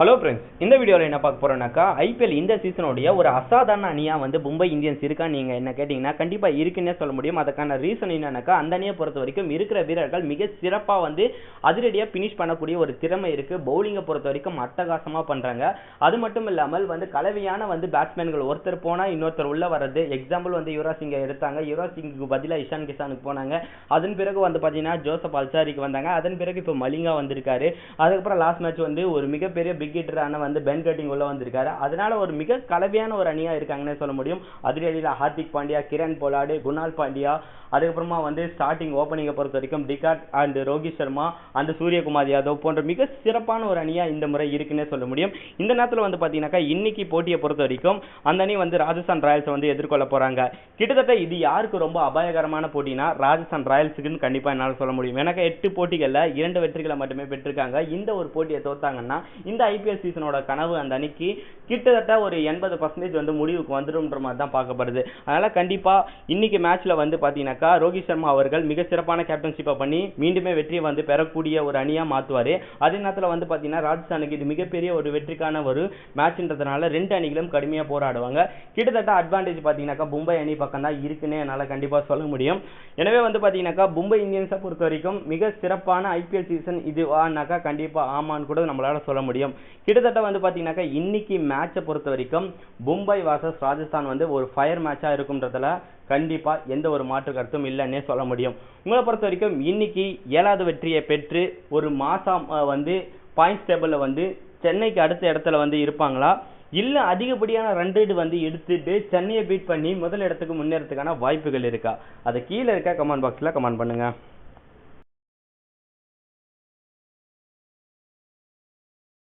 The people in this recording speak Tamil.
ஹலோ ஃப்ரெண்ட்ஸ் இந்த வீடியோவில் என்ன பார்க்க போகிறோம்னாக்கா ஐபிஎல் இந்த சீசனுடைய ஒரு அசாதாரண அணியாக வந்து மும்பை இந்தியன்ஸ் இருக்கா நீங்கள் என்ன கேட்டிங்கன்னா கண்டிப்பாக இருக்குன்னே சொல்ல முடியும். அதுக்கான ரீசன் என்னன்னாக்கா அந்த அணியை பொறுத்த வரைக்கும் இருக்கிற வீரர்கள் மிக சிறப்பாக வந்து அதிரடியாக ஃபினிஷ் பண்ணக்கூடிய ஒரு திறமை இருக்குது பவுலிங்கை பொறுத்த வரைக்கும் அட்டகாசமாக பண்ணுறாங்க அது மட்டும் இல்லாமல் வந்து கலவையான வந்து பேட்ஸ்மேன்கள் ஒருத்தர் போனால் இன்னொருத்தர் உள்ளே வர்றது. எக்ஸாம்பிள் வந்து யுவராஜ் சிங்கை எடுத்தாங்க. யுவராஜ் சிங்குக்கு பதிலாக இஷான் கிஷானுக்கு போனாங்க. அதன் பிறகு வந்து பார்த்தீங்கன்னா ஜோசப் அல்சாரிக்கு வந்தாங்க. அதன் பிறகு இப்போ மலிங்கா வந்திருக்காரு. அதுக்கப்புறம் லாஸ்ட் மேட்ச் வந்து ஒரு மிகப்பெரிய பிக் ஹிட்டரான வந்து பென் கட்டிங் உள்ள வந்திருக்காரு. அதனால ஒரு மிக கலவையான ஒரு அணியா இருக்காங்கன்னே சொல்ல முடியும். அதிரடியில் ஹார்திக் பாண்டியா கிரண் போலாடு குணால் பாண்டியா அதுக்கப்புறமா வந்து ஸ்டார்டிங் ஓப்பனிங்கை பொறுத்த வரைக்கும் டிகாட் அண்ட் ரோஹித் சர்மா அந்த சூரியகுமார் யாதவ் போன்ற மிக சிறப்பான ஒரு அணியாக இந்த முறை இருக்குன்னே சொல்ல முடியும். இந்த நேரத்தில் வந்து பார்த்தீங்கன்னாக்கா இன்னைக்கு போட்டியை பொறுத்த வரைக்கும் அந்த அணி வந்து ராஜஸ்தான் ராயல்ஸை வந்து எதிர்கொள்ள போகிறாங்க கிட்டத்தட்ட இது யாருக்கு ரொம்ப அபாயகரமான போட்டினா ராஜஸ்தான் ராயல்ஸுக்குன்னு கண்டிப்பாக என்னால் சொல்ல முடியும். எனக்கு எட்டு போட்டிகளில் இரண்டு வெற்றிகளை மட்டுமே பெற்றிருக்காங்க. இந்த ஒரு போட்டியை தோத்தாங்கன்னா இந்த ஐபிஎல் சீசனோட கனவு அந்த அணிக்கு கிட்டத்தட்ட ஒரு எண்பது பர்சன்டேஜ் வந்து முடிவுக்கு வந்துடும் மாதிரி தான் பார்க்கப்படுது. அதனால் கண்டிப்பாக இன்னைக்கு மேட்ச்சில் வந்து இருக்கா ரோஹித் சர்மா அவர்கள் மிக சிறப்பான கேப்டன்ஷிப்பை பண்ணி மீண்டுமே வெற்றியை வந்து பெறக்கூடிய ஒரு அணியாக மாற்றுவார் அதே நேரத்தில் வந்து பார்த்தீங்கன்னா ராஜஸ்தானுக்கு இது மிகப்பெரிய ஒரு வெற்றிக்கான ஒரு மேட்ச்ன்றதுனால ரெண்டு அணிகளும் கடுமையாக போராடுவாங்க. கிட்டத்தட்ட அட்வான்டேஜ் பார்த்தீங்கன்னாக்கா மும்பை அணி பக்கம் தான் இருக்குன்னு என்னால் கண்டிப்பாக சொல்ல முடியும். எனவே வந்து பார்த்தீங்கன்னாக்கா மும்பை இந்தியன்ஸை பொறுத்த வரைக்கும் மிக சிறப்பான ஐபிஎல் சீசன் இதுவானாக்கா கண்டிப்பாக ஆமான்னு கூட நம்மளால் சொல்ல முடியும். கிட்டத்தட்ட வந்து பார்த்தீங்கன்னாக்கா இன்னைக்கு மேட்சை பொறுத்த வரைக்கும் மும்பை வாசஸ் ராஜஸ்தான் வந்து ஒரு ஃபயர் மேட்சாக இருக்கும்ன்றதுல கண்டிப்பாக எந்த ஒரு மாற்று கருத்தும் இல்லைன்னே சொல்ல முடியும். உங்களை பொறுத்த வரைக்கும் இன்னைக்கு ஏழாவது வெற்றியை பெற்று ஒரு மாதம் வந்து பாயிண்ட்ஸ் டேபிளில் வந்து சென்னைக்கு அடுத்த இடத்துல வந்து இருப்பாங்களா? இல்லை அதிகப்படியான ரன் ரேட் வந்து எடுத்துட்டு சென்னையை பீட் பண்ணி முதல் இடத்துக்கு முன்னேறதுக்கான வாய்ப்புகள் இருக்கா? அதை கீழே இருக்க கமெண்ட் பாக்ஸில் கமெண்ட் பண்ணுங்கள்